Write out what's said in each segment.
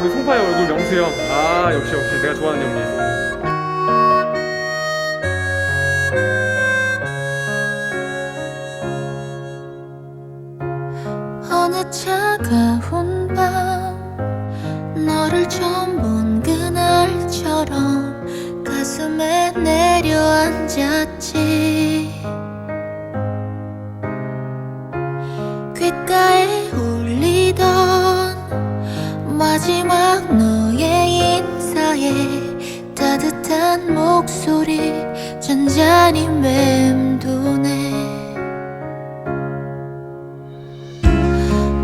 우리 송파의 얼굴 명수 형. 아 역시 역시 내가 좋아하는 형님. 어느 차가운 밤 너를 처음 본 그날처럼 가슴에 내려앉았지 귓가에 마지막 너의 인사에 따뜻한 목소리 잔잔히 맴도네.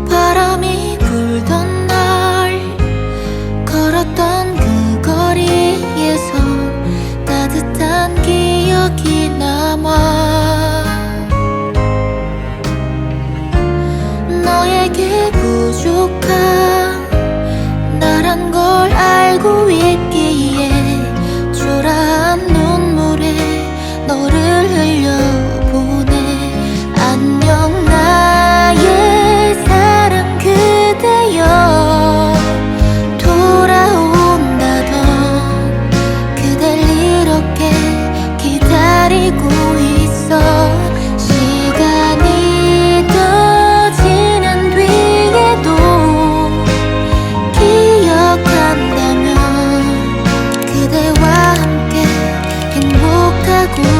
바람이 불던 날 걸었던 그 거리에서 따뜻한 기억이 남아. 너에게 부족한 걸 알고 있 circle.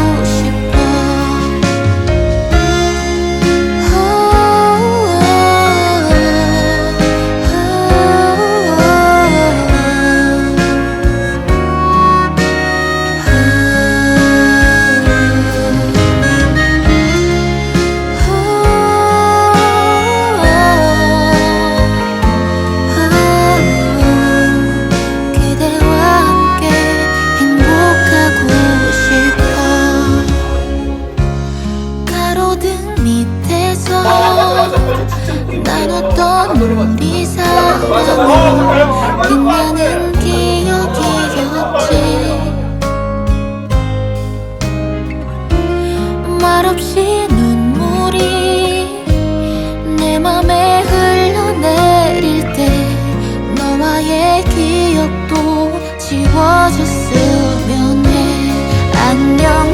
나눴던 우리 사랑 빛나는 기억이었지 말없이 눈물이 내 맘에 흘러내릴 때 너와의 기억도 지워졌으면 해. 안녕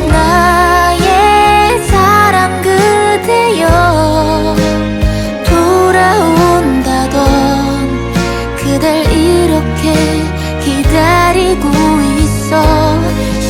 그댈 이렇게 기다리고 있어